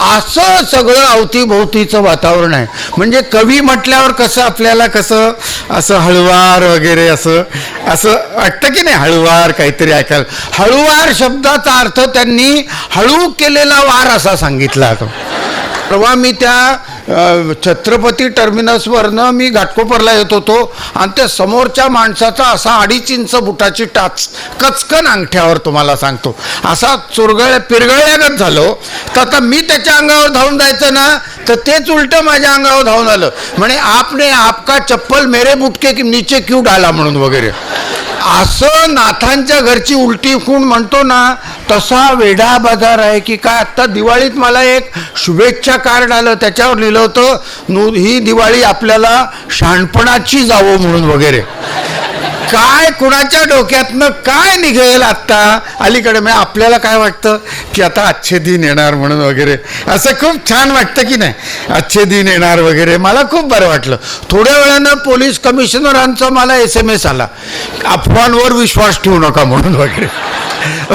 असं सगळं अवतीभोवतीचं वातावरण आहे. म्हणजे कवी म्हटल्यावर कसं आपल्याला कसं असं हळुवार वगैरे असं असं वाटतं की नाही हळुवार काहीतरी ऐकायला? हळुवार शब्दाचा अर्थ त्यांनी हळू केलेला वार असा सांगितला तो. तेव्हा मी त्या छत्रपती टर्मिनसवरनं मी घाटकोपरला येत होतो आणि त्या समोरच्या माणसाचा असा अडीच इंच बुटाची टाच कचकन अंगठ्यावर तुम्हाला सांगतो. असा चुरगळ पिरगळल्यागत झालो. तर आता मी त्याच्या अंगावर धावून जायचं ना तर तेच उलटं माझ्या अंगावर धावून आलं. म्हणे आपने आपका चप्पल मेरे बुटके की नीचे क्यू डाला म्हणून वगैरे. असं नाथांच्या घरची उलटी खूण म्हणतो ना तसा वेढा बाजार आहे की काय? आत्ता दिवाळीत मला एक शुभेच्छा कार्ड आलं त्याच्यावर लिहिलं होतं नु ही दिवाळी आपल्याला शहाणपणाची जावं म्हणून वगैरे. काय कुणाच्या डोक्यातनं काय निघेल आत्ता? अलीकडे म्हणजे आपल्याला काय वाटतं? की आता अच्छे दिन येणार म्हणून वगैरे. असं खूप छान वाटतं की नाही? अच्छे दिन येणार वगैरे. मला खूप बरं वाटलं. थोड्या वेळानं पोलीस कमिशनरांचा मला एस एम एस आला. अफवांवर विश्वास ठेवू नका म्हणून वगैरे.